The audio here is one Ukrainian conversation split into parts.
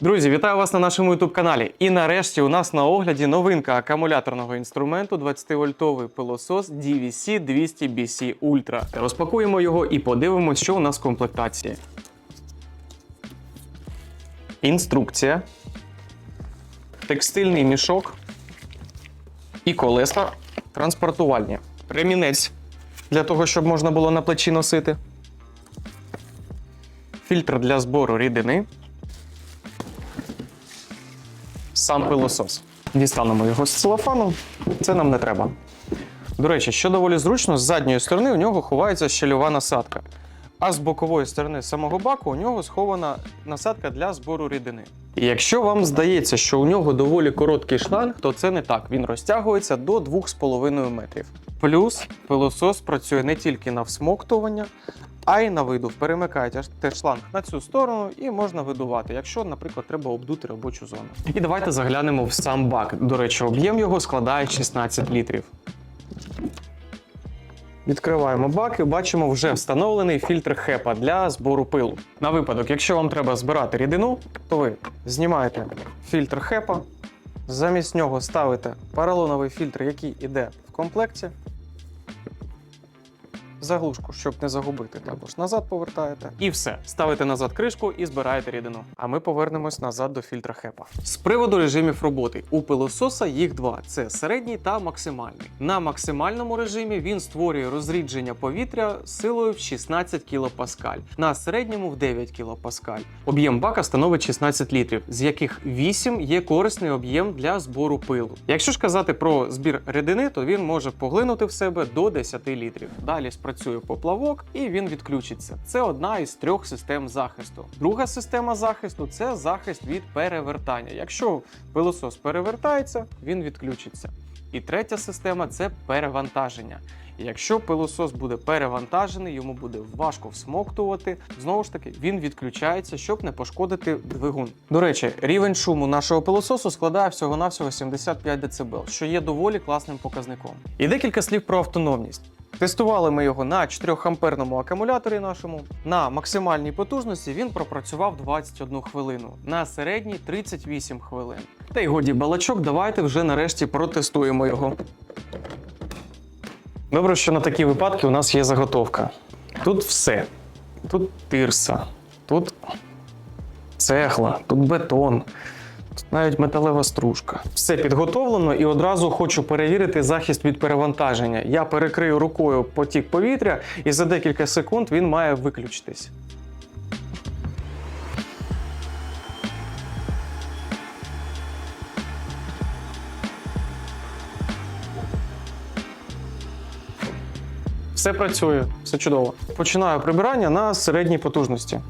Друзі, вітаю вас на нашому youtube каналі. І нарешті у нас на огляді новинка акумуляторного інструменту 20-вольтовий пилосос DVC 200 BC Ultra. Розпакуємо його і подивимось, що у нас в комплектації. Інструкція, текстильний мішок і колеса транспортувальні. Ремінець для того, щоб можна було на плечі носити. Фільтр для збору рідини сам пилосос. Дістанемо його з целофану, це нам не треба. До речі, що доволі зручно, з задньої сторони у нього ховається щельова насадка. А з бокової сторони самого баку у нього схована насадка для збору рідини. І якщо вам здається, що у нього доволі короткий шланг, то це не так. Він розтягується до 2,5 метрів. Плюс пилосос працює не тільки на всмоктування, а й на видув. Перемикаєте шланг на цю сторону і можна видувати, якщо, наприклад, треба обдути робочу зону. І давайте заглянемо в сам бак. До речі, об'єм його складає 16 літрів. Відкриваємо бак і бачимо вже встановлений фільтр хепа для збору пилу. На випадок, якщо вам треба збирати рідину, то ви знімаєте фільтр хепа, замість нього ставите поролоновий фільтр, який йде в комплекті. Заглушку, щоб не загубити, також назад повертаєте. І все. Ставите назад кришку і збираєте рідину. А ми повернемось назад до фільтра хепа. З приводу режимів роботи у пилососа їх два: це середній та максимальний. На максимальному режимі він створює розрідження повітря силою в 16 кПа, на середньому в 9 кПа. Об'єм бака становить 16 літрів, з яких 8 є корисний об'єм для збору пилу. Якщо ж казати про збір рідини, то він може поглинути в себе до 10 літрів. Далі спрацює поплавок і він відключиться. Це одна із трьох систем захисту. Друга система захисту це захист від перевертання. Якщо пилосос перевертається, він відключиться. І третя система це перевантаження. Якщо пилосос буде перевантажений, йому буде важко всмоктувати. Знову ж таки, він відключається, щоб не пошкодити двигун. До речі, рівень шуму нашого пилососу складає всього-навсього 75 дБ, що є доволі класним показником. І декілька слів про автономність. Тестували ми його на 4 амперному акумуляторі нашому. На максимальній потужності він пропрацював 21 хвилину, на середній 38 хвилин. Та й годі балачок, давайте вже нарешті протестуємо його. Добре, що на такі випадки у нас є заготовка. Тут все. Тут тирса, тут цегла, тут бетон, навіть металева стружка. Все підготовлено і одразу хочу перевірити захист від перевантаження. Я перекрию рукою потік повітря, і за декілька секунд він має виключитись. Все працює, все чудово. Починаю прибирання на середній потужності.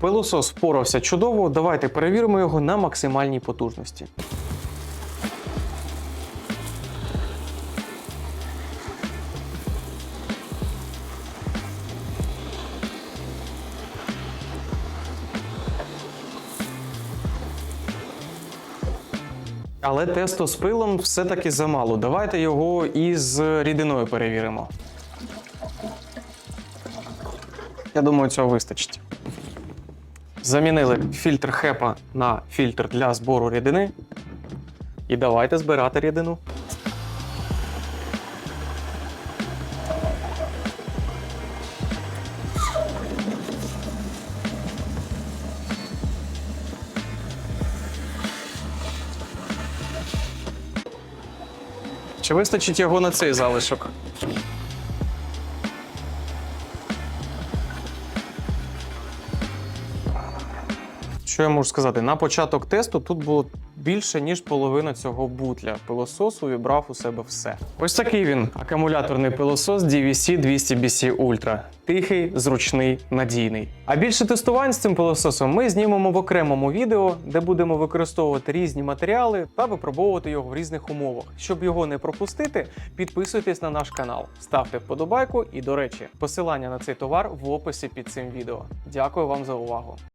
Пилосос впорався чудово. Давайте перевіримо його на максимальній потужності. Але тесту з пилом все-таки замало. Давайте його із рідиною перевіримо. Я думаю, цього вистачить. Замінили фільтр хепа на фільтр для збору рідини. І давайте збирати рідину. Чи вистачить його на цей залишок? Що я можу сказати? На початок тесту тут було більше ніж половина цього бутля пилососу вібрав у себе все. Ось такий він акумуляторний пилосос DVC 200 BC Ultra. Тихий, зручний, надійний. А більше тестувань з цим пилососом ми знімемо в окремому відео, де будемо використовувати різні матеріали та випробовувати його в різних умовах. Щоб його не пропустити, підписуйтесь на наш канал, ставте вподобайку і, до речі, посилання на цей товар в описі під цим відео. Дякую вам за увагу.